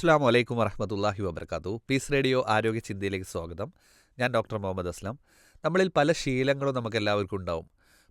അസ്സാം വലൈക്കും വറഹമത്തല്ലാഹി വബർക്കാത്തു. പീസ് റേഡിയോ ആരോഗ്യ ചിന്തയിലേക്ക് സ്വാഗതം. ഞാൻ ഡോക്ടർ മുഹമ്മദ് അസ്ലാം. നമ്മളിൽ പല ശീലങ്ങളും നമുക്ക് എല്ലാവർക്കും ഉണ്ടാവും.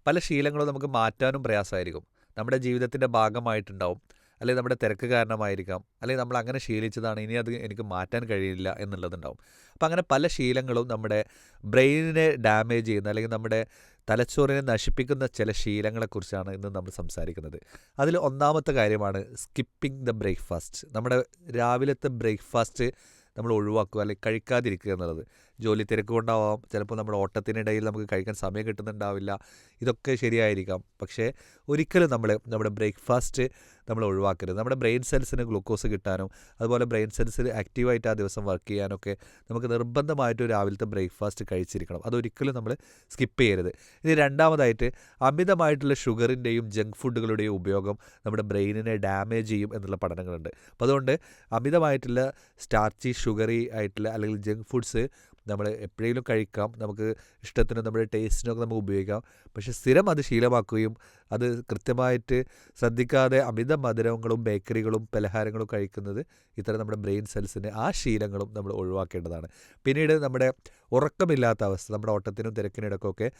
പല ശീലങ്ങളും നമുക്ക് മാറ്റാനും പ്രയാസമായിരിക്കും. നമ്മുടെ ജീവിതത്തിന്റെ ഭാഗമായിട്ടുണ്ടാവും. അല്ലെങ്കിൽ നമ്മുടെ തിരക്ക് കാരണമായിരിക്കാം അല്ലെങ്കിൽ നമ്മൾ അങ്ങനെ ശീലിച്ചതാണ് ഇനി അത് എനിക്ക് മാറ്റാൻ കഴിയില്ല എന്നുള്ളതുണ്ടാവും. അപ്പം അങ്ങനെ പല ശീലങ്ങളും നമ്മുടെ ബ്രെയിനിനെ ഡാമേജ് ചെയ്യുന്ന അല്ലെങ്കിൽ നമ്മുടെ തലച്ചോറിനെ നശിപ്പിക്കുന്ന ചില ശീലങ്ങളെക്കുറിച്ചാണ് ഇന്ന് നമ്മൾ സംസാരിക്കുന്നത്. അതിൽ ഒന്നാമത്തെ കാര്യമാണ് സ്കിപ്പിംഗ് ദ ബ്രേക്ക്ഫാസ്റ്റ്. നമ്മുടെ രാവിലത്തെ ബ്രേക്ക്ഫാസ്റ്റ് നമ്മൾ ഒഴിവാക്കുക അല്ലെങ്കിൽ കഴിക്കാതിരിക്കുക എന്നുള്ളത്. ജോലി തിരക്ക് കൊണ്ടാവാം ചിലപ്പോൾ നമ്മുടെ ഓട്ടത്തിനിടയിൽ നമുക്ക് കഴിക്കാൻ സമയം കിട്ടുന്നുണ്ടാവില്ല. ഇതൊക്കെ ശരിയായിരിക്കാം. പക്ഷേ ഒരിക്കലും നമ്മൾ നമ്മുടെ ബ്രേക്ക്ഫാസ്റ്റ് നമ്മൾ ഒഴിവാക്കരുത്. നമ്മുടെ ബ്രെയിൻ സെൽസിന് ഗ്ലൂക്കോസ് കിട്ടാനും അതുപോലെ ബ്രെയിൻ സെൽസിൽ ആക്റ്റീവായിട്ട് ആ ദിവസം വർക്ക് ചെയ്യാനൊക്കെ നമുക്ക് നിർബന്ധമായിട്ട് രാവിലത്തെ ബ്രേക്ക്ഫാസ്റ്റ് കഴിച്ചിരിക്കണം. അതൊരിക്കലും നമ്മൾ സ്കിപ്പ് ചെയ്യരുത്. ഇനി രണ്ടാമതായിട്ട് അമിതമായിട്ടുള്ള ഷുഗറിന്റെയും ജങ്ക് ഫുഡുകളുടെയും ഉപയോഗം നമ്മുടെ ബ്രെയിനിനെ ഡാമേജ് ചെയ്യും എന്നുള്ള പഠനങ്ങളുണ്ട്. അപ്പോൾ അതുകൊണ്ട് അമിതമായിട്ടുള്ള സ്റ്റാർച്ചി ഷുഗറി ആയിട്ടുള്ള അല്ലെങ്കിൽ ജങ്ക് ഫുഡ്സ് നമ്മൾ എപ്പോഴെങ്കിലും കഴിക്കാം. നമുക്ക് ഇഷ്ടത്തിനും നമ്മുടെ ടേസ്റ്റിനൊക്കെ നമുക്ക് ഉപയോഗിക്കാം. പക്ഷേ സ്ഥിരം അത് ശീലമാക്കുകയും അത് കൃത്യമായിട്ട് ശ്രദ്ധിക്കാതെ അമിത മധുരങ്ങളും ബേക്കറികളും പലഹാരങ്ങളും കഴിക്കുന്നത് ഇത്തരം നമ്മുടെ ബ്രെയിൻ സെൽസിന്റെ ആ ശീലങ്ങളും നമ്മൾ ഒഴിവാക്കേണ്ടതാണ്. പിന്നീട് നമ്മുടെ ഉറക്കമില്ലാത്ത അവസ്ഥ നമ്മുടെ ഓട്ടത്തിനും തിരക്കിനിടക്കുമൊക്കെ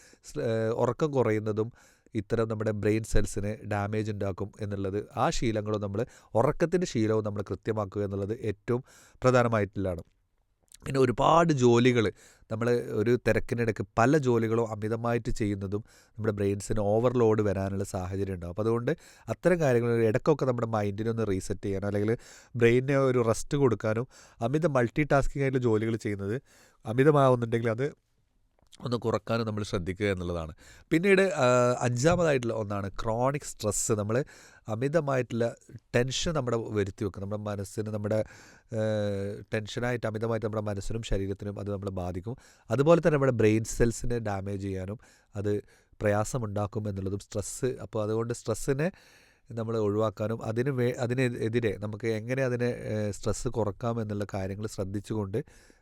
ഉറക്കം കുറയുന്നതും ഇത്തരം നമ്മുടെ ബ്രെയിൻ സെൽസിന് ഡാമേജ് ഉണ്ടാക്കും എന്നുള്ളത് ആ ശീലങ്ങളും നമ്മൾ ഉറക്കത്തിന്റെ ശീലവും നമ്മൾ കൃത്യമാക്കുക എന്നുള്ളത് ഏറ്റവും പ്രധാനമായിട്ടുള്ളതാണ്. പിന്നെ ഒരുപാട് ജോലികൾ നമ്മൾ ഒരു തിരക്കിനിടയ്ക്ക് പല ജോലികളും അമിതമായിട്ട് ചെയ്യുന്നതും നമ്മുടെ ബ്രെയിൻസിന് ഓവർലോഡ് വരാനുള്ള സാഹചര്യം ഉണ്ടാകും അപ്പോൾ അതുകൊണ്ട് അത്തരം കാര്യങ്ങൾ ഇടയ്ക്കൊക്കെ നമ്മുടെ മൈൻഡിനെ ഒന്ന് റീസെറ്റ് ചെയ്യാനോ അല്ലെങ്കിൽ ബ്രെയിനിനെ ഒരു റെസ്റ്റ് കൊടുക്കാനും അമിത മൾട്ടി ടാസ്കിംഗ് ആയിട്ടുള്ള ജോലികൾ ചെയ്യുന്നത് അമിതമാവുന്നുണ്ടെങ്കിൽ അത് ഒന്ന് കുറക്കാനും നമ്മൾ ശ്രദ്ധിക്കുക എന്നുള്ളതാണ്. പിന്നീട് അഞ്ചാമതായിട്ടുള്ള ഒന്നാണ് ക്രോണിക് സ്ട്രെസ്സ് നമ്മൾ അമിതമായിട്ടുള്ള ടെൻഷൻ നമ്മുടെ വരുത്തി വെക്കും. നമ്മുടെ മനസ്സിന് നമ്മുടെ ടെൻഷനായിട്ട് അമിതമായിട്ട് നമ്മുടെ മനസ്സിനും ശരീരത്തിനും അത് നമ്മളെ ബാധിക്കും. അതുപോലെ തന്നെ നമ്മുടെ ബ്രെയിൻ സെൽസിനെ ഡാമേജ് ചെയ്യാനും അത് പ്രയാസമുണ്ടാക്കും എന്നുള്ളതും സ്ട്രെസ്സ് അപ്പോൾ അതുകൊണ്ട് സ്ട്രെസ്സിനെ നമ്മൾ ഒഴിവാക്കാനും അതിന് വേ അതിനെതിരെ നമുക്ക് എങ്ങനെ അതിനെ സ്ട്രെസ്സ് കുറക്കാം എന്നുള്ള കാര്യങ്ങൾ ശ്രദ്ധിച്ചുകൊണ്ട്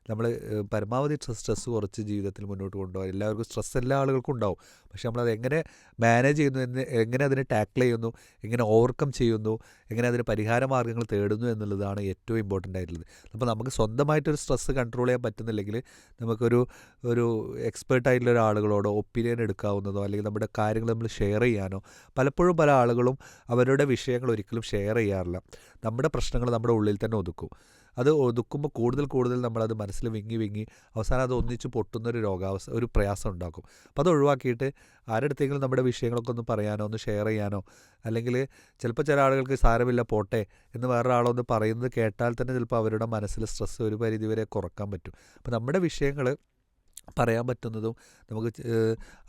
നമ്മൾ പരമാവധി സ്ട്രെസ് കുറച്ച് ജീവിതത്തിൽ മുന്നോട്ട് കൊണ്ടുപോകാം എല്ലാവർക്കും സ്ട്രെസ് എല്ലാ ആളുകൾക്കും ഉണ്ടാവും. പക്ഷേ നമ്മളത് എങ്ങനെ മാനേജ് ചെയ്യുന്നു എന്ന് എങ്ങനെ അതിനെ ടാക്കിൾ ചെയ്യുന്നു എങ്ങനെ ഓവർകം ചെയ്യുന്നു എങ്ങനെ അതിന് പരിഹാര മാർഗങ്ങൾ തേടുന്നു എന്നുള്ളതാണ് ഏറ്റവും ഇമ്പോർട്ടന്റ് ആയിട്ടുള്ളത്. അപ്പോൾ നമുക്ക് സ്വന്തമായിട്ടൊരു സ്ട്രെസ് കൺട്രോൾ ചെയ്യാൻ പറ്റുന്നില്ലെങ്കിൽ നമുക്കൊരു ഒരു എക്സ്പേർട്ടായിട്ടുള്ള ഒരാളുകളോടോ ഒപ്പീനിയൻ എടുക്കാവുന്നതോ അല്ലെങ്കിൽ നമ്മുടെ കാര്യങ്ങൾ നമ്മൾ ഷെയർ ചെയ്യാനോ പലപ്പോഴും പല ആളുകളും അവരുടെ വിഷയങ്ങൾ ഒരിക്കലും ഷെയർ ചെയ്യാറില്ല. നമ്മുടെ പ്രശ്നങ്ങൾ നമ്മുടെ ഉള്ളിൽ തന്നെ ഒതുക്കും. അത് ഒതുക്കുമ്പോൾ കൂടുതൽ കൂടുതൽ നമ്മളത് മനസ്സിൽ വിങ്ങി വിങ്ങി അവസാനം അത് ഒന്നിച്ച് പൊട്ടുന്നൊരു രോഗാവസ്ഥ ഒരു പ്രയാസം ഉണ്ടാക്കും. അപ്പോൾ അത് ഒഴിവാക്കിയിട്ട് ആരുടെടുത്തെങ്കിലും നമ്മുടെ വിഷയങ്ങളൊക്കെ ഒന്ന് പറയാനോ ഒന്ന് ഷെയർ ചെയ്യാനോ അല്ലെങ്കിൽ ചിലപ്പോൾ ചില ആളുകൾക്ക് സാരമില്ല പോട്ടെ എന്ന് വേറൊരാളൊന്ന് പറയുന്നത് കേട്ടാൽ തന്നെ ചിലപ്പോൾ അവരുടെ മനസ്സിൽ സ്ട്രെസ്സ് ഒരു പരിധി വരെ കുറയ്ക്കാൻ പറ്റും. അപ്പോൾ നമ്മുടെ വിഷയങ്ങൾ പറയാൻ പറ്റുന്നതും നമുക്ക്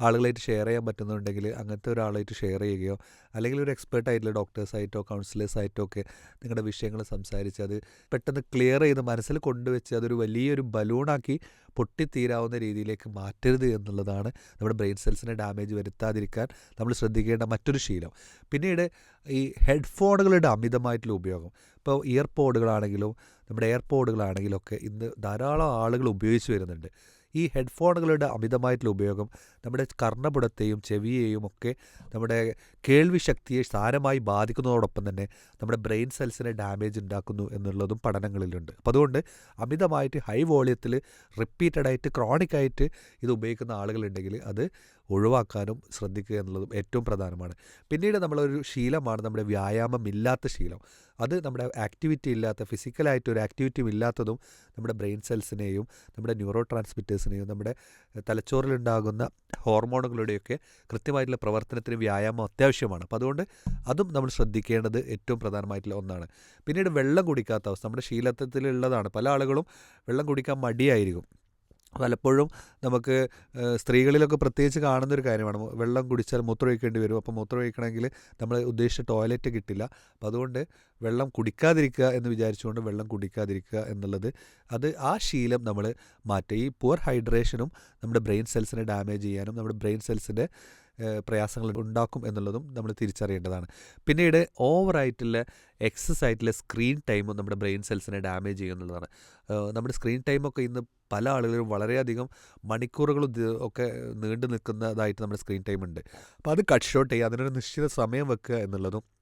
ആളുകളായിട്ട് ഷെയർ ചെയ്യാൻ പറ്റുന്നുണ്ടെങ്കിൽ അങ്ങനത്തെ ഒരാളായിട്ട് ഷെയർ ചെയ്യുകയോ അല്ലെങ്കിൽ ഒരു എക്സ്പേർട്ടായിട്ടുള്ള ഡോക്ടേഴ്സായിട്ടോ കൗൺസിലേഴ്സായിട്ടോ ഒക്കെ നിങ്ങളുടെ വിഷയങ്ങൾ സംസാരിച്ച് അത് പെട്ടെന്ന് ക്ലിയർ ചെയ്ത് മനസ്സിൽ കൊണ്ടുവച്ച് അതൊരു വലിയൊരു ബലൂണാക്കി പൊട്ടിത്തീരാവുന്ന രീതിയിലേക്ക് മാറ്റരുത് എന്നുള്ളതാണ് നമ്മുടെ ബ്രെയിൻ സെൽസിനെ ഡാമേജ് വരുത്താതിരിക്കാൻ നമ്മൾ ശ്രദ്ധിക്കേണ്ട മറ്റൊരു ശീലം. പിന്നീട് ഈ ഹെഡ്ഫോണുകളുടെ അമിതമായിട്ടുള്ള ഉപയോഗം. ഇപ്പോൾ ഇയർപോഡുകളാണെങ്കിലും നമ്മുടെ എയർപോഡുകളാണെങ്കിലും ഒക്കെ ഇന്ന് ധാരാളം ആളുകൾ ഉപയോഗിച്ച് വരുന്നുണ്ട്. ഈ ഹെഡ്ഫോണുകളുടെ അമിതമായിട്ടുള്ള ഉപയോഗം നമ്മുടെ കർണപുടത്തെയും ചെവിയെയും ഒക്കെ നമ്മുടെ കേൾവി ശക്തിയെ സാരമായി ബാധിക്കുന്നതോടൊപ്പം തന്നെ നമ്മുടെ ബ്രെയിൻ സെൽസിനെ ഡാമേജ് ഉണ്ടാക്കുന്നു എന്നുള്ളതും പഠനങ്ങളിലുണ്ട്. അപ്പോൾ അതുകൊണ്ട് അമിതമായിട്ട് ഹൈ വോളിയത്തിൽ റിപ്പീറ്റഡായിട്ട് ക്രോണിക്കായിട്ട് ഇത് ഉപയോഗിക്കുന്ന ആളുകളുണ്ടെങ്കിൽ അത് ഒഴിവാക്കാനും ശ്രദ്ധിക്കുക എന്നുള്ളതും ഏറ്റവും പ്രധാനമാണ്. പിന്നീട് നമ്മളൊരു ശീലമാണ് നമ്മുടെ വ്യായാമമില്ലാത്ത ശീലം. അത് നമ്മുടെ ആക്ടിവിറ്റി ഇല്ലാത്ത ഫിസിക്കലായിട്ട് ഒരു ആക്ടിവിറ്റിയും ഇല്ലാത്തതും നമ്മുടെ ബ്രെയിൻ സെൽസിനെയും നമ്മുടെ ന്യൂറോ ട്രാൻസ്മിറ്റേഴ്സിനെയും നമ്മുടെ തലച്ചോറിലുണ്ടാകുന്ന ഹോർമോണുകളുടെയൊക്കെ കൃത്യമായിട്ടുള്ള പ്രവർത്തനത്തിന് വ്യായാമം അത്യാവശ്യമാണ്. അപ്പോൾ അതുകൊണ്ട് അതും നമ്മൾ ശ്രദ്ധിക്കേണ്ടത് ഏറ്റവും പ്രധാനമായിട്ടുള്ള ഒന്നാണ്. പിന്നീട് വെള്ളം കുടിക്കാത്ത അവസ്ഥ നമ്മുടെ ശീലത്വത്തിലുള്ളതാണ് പല ആളുകളും വെള്ളം കുടിക്കാൻ മടിയായിരിക്കും. പലപ്പോഴും നമുക്ക് സ്ത്രീകളിലൊക്കെ പ്രത്യേകിച്ച് കാണുന്നൊരു കാര്യമാണ്. വെള്ളം കുടിച്ചാൽ മൂത്രമൊഴിക്കേണ്ടി വരും. അപ്പോൾ മൂത്രമൊഴിക്കണമെങ്കിൽ നമ്മൾ ഉദ്ദേശിച്ച ടോയ്ലറ്റ് കിട്ടില്ല. അപ്പോൾ അതുകൊണ്ട് വെള്ളം കുടിക്കാതിരിക്കുക എന്ന് വിചാരിച്ചുകൊണ്ട് വെള്ളം കുടിക്കാതിരിക്കുക എന്നുള്ളത് അത് ആ ശീലം നമ്മൾ മാറ്റുക ഈ പുവർ ഹൈഡ്രേഷനും നമ്മുടെ ബ്രെയിൻ സെൽസിനെ ഡാമേജ് ചെയ്യാനും നമ്മുടെ ബ്രെയിൻ സെൽസിന്റെ പ്രയാസങ്ങൾ ഉണ്ടാക്കും എന്നുള്ളതും നമ്മൾ തിരിച്ചറിയേണ്ടതാണ്. പിന്നീട് ഓവറായിട്ടുള്ള എക്സസ് ആയിട്ടുള്ള സ്ക്രീൻ ടൈമും നമ്മുടെ ബ്രെയിൻ സെൽസിനെ ഡാമേജ് ചെയ്യുന്നുള്ളതാണ് നമ്മുടെ സ്ക്രീൻ ടൈമൊക്കെ ഇന്ന് പല ആളുകളും വളരെയധികം മണിക്കൂറുകൾ ഒക്കെ നീണ്ടു നിൽക്കുന്നതായിട്ട് നമ്മുടെ സ്ക്രീൻ ടൈം ഉണ്ട് അപ്പോൾ അത് കട്ട് ഷോട്ട് ചെയ്യുക അതിനൊരു നിശ്ചിത സമയം വെക്കുക എന്നുള്ളതും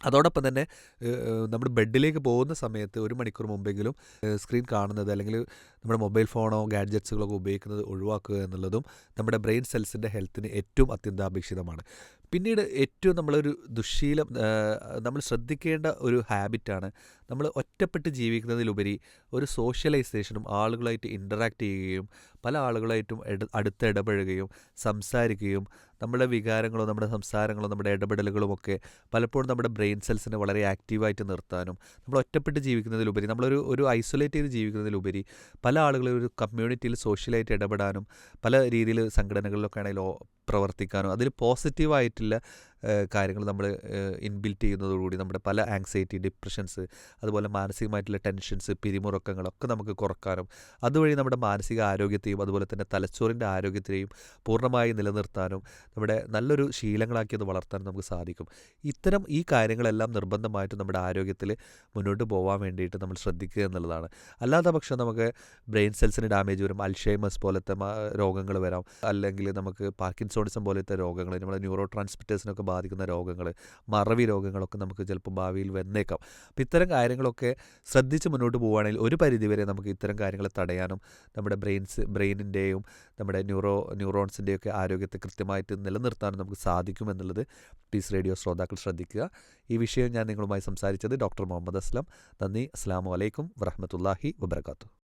അതോടൊപ്പം തന്നെ നമ്മുടെ ബെഡിലേക്ക് പോകുന്ന സമയത്ത് ഒരു മണിക്കൂർ മുമ്പെങ്കിലും സ്ക്രീൻ കാണുന്നത് അല്ലെങ്കിൽ നമ്മുടെ മൊബൈൽ ഫോണോ ഗാഡ്ജറ്റ്സുകളൊക്കെ ഉപയോഗിക്കുന്നത് ഒഴിവാക്കുക എന്നുള്ളതും നമ്മുടെ ബ്രെയിൻ സെൽസിന്റെ ഹെൽത്തിന് ഏറ്റവും അത്യന്താപേക്ഷിതമാണ്. പിന്നീട് ഏറ്റവും നമ്മളൊരു ദുശ്ശീലം നമ്മൾ ശ്രദ്ധിക്കേണ്ട ഒരു ഹാബിറ്റാണ് നമ്മൾ ഒറ്റപ്പെട്ട് ജീവിക്കുന്നതിലുപരി ഒരു സോഷ്യലൈസേഷനും ആളുകളായിട്ട് ഇന്ററാക്ട് ചെയ്യുകയും പല ആളുകളായിട്ടും അടുത്ത് ഇടപഴകുകയും സംസാരിക്കുകയും നമ്മുടെ വികാരങ്ങളോ നമ്മുടെ സംസാരങ്ങളോ നമ്മുടെ ഇടപെടലുകളും ഒക്കെ പലപ്പോഴും നമ്മുടെ ബ്രെയിൻ സെൽസിനെ വളരെ ആക്റ്റീവായിട്ട് നിർത്താനും നമ്മൾ ഒറ്റപ്പെട്ട് ജീവിക്കുന്നതിലുപരി നമ്മളൊരു ഒരു ഐസൊലേറ്റ് ചെയ്ത് ജീവിക്കുന്നതിലുപരി പല ആളുകളും ഒരു കമ്മ്യൂണിറ്റിയിൽ സോഷ്യലായിട്ട് ഇടപെടാനും പല രീതിയിൽ സംഘടനകളിലൊക്കെ ആണെങ്കിലും പ്രവർത്തിക്കാനും അതിൽ പോസിറ്റീവായിട്ടുള്ള കാര്യങ്ങൾ നമ്മൾ ഇൻബിൽറ്റ് ചെയ്യുന്നതോടുകൂടി നമ്മുടെ പല ആങ്സൈറ്റി ഡിപ്രഷൻസ് അതുപോലെ മാനസികമായിട്ടുള്ള ടെൻഷൻസ് പിരിമുറുക്കങ്ങളൊക്കെ നമുക്ക് കുറക്കാനും അതുവഴി നമ്മുടെ മാനസിക ആരോഗ്യത്തെയും അതുപോലെ തന്നെ തലച്ചോറിന്റെ ആരോഗ്യത്തെയും പൂർണമായി നിലനിർത്താനും നമ്മുടെ നല്ലൊരു ശീലങ്ങളാക്കി അത് വളർത്താനും നമുക്ക് സാധിക്കും. ഇത്തരം ഈ കാര്യങ്ങളെല്ലാം നിർബന്ധമായിട്ടും നമ്മുടെ ആരോഗ്യത്തിൽ മുന്നോട്ട് പോകാൻ വേണ്ടിയിട്ട് നമ്മൾ ശ്രദ്ധിക്കുക എന്നുള്ളതാണ്. അല്ലാത്ത പക്ഷം നമുക്ക് ബ്രെയിൻ സെൽസിന് ഡാമേജ് വരും അൽഷൈമസ് പോലത്തെ രോഗങ്ങൾ വരാം അല്ലെങ്കിൽ നമുക്ക് പാർക്കിൻസോണിസം പോലത്തെ രോഗങ്ങൾ നമ്മുടെ ന്യൂറോ ട്രാൻസ്മിറ്റേഴ്സിനൊക്കെ ബാധിക്കുന്ന രോഗങ്ങൾ മറവി രോഗങ്ങളൊക്കെ നമുക്ക് ചിലപ്പോൾ ഭാവിയിൽ വന്നേക്കാം. അപ്പം ഇത്തരം കാര്യങ്ങളൊക്കെ ശ്രദ്ധിച്ച് മുന്നോട്ട് പോവുകയാണെങ്കിൽ ഒരു പരിധിവരെ നമുക്ക് ഇത്തരം കാര്യങ്ങൾ തടയാനും നമ്മുടെ ബ്രെയിൻസ് ബ്രെയിനിന്റെയും നമ്മുടെ ന്യൂറോ ന്യൂറോൺസിന്റെയൊക്കെ ആരോഗ്യത്തെ കൃത്യമായിട്ട് നിലനിർത്താനും നമുക്ക് സാധിക്കും എന്നുള്ളത് പീസ് റേഡിയോ ശ്രോതാക്കൾ ശ്രദ്ധിക്കുക. ഈ വിഷയം ഞാൻ നിങ്ങളുമായി സംസാരിച്ചത് ഡോക്ടർ മുഹമ്മദ് അസ്ലം. നന്ദി. അസ്സാം വലൈക്കും വറഹമത്തല്ലാഹി വബർക്കാത്തു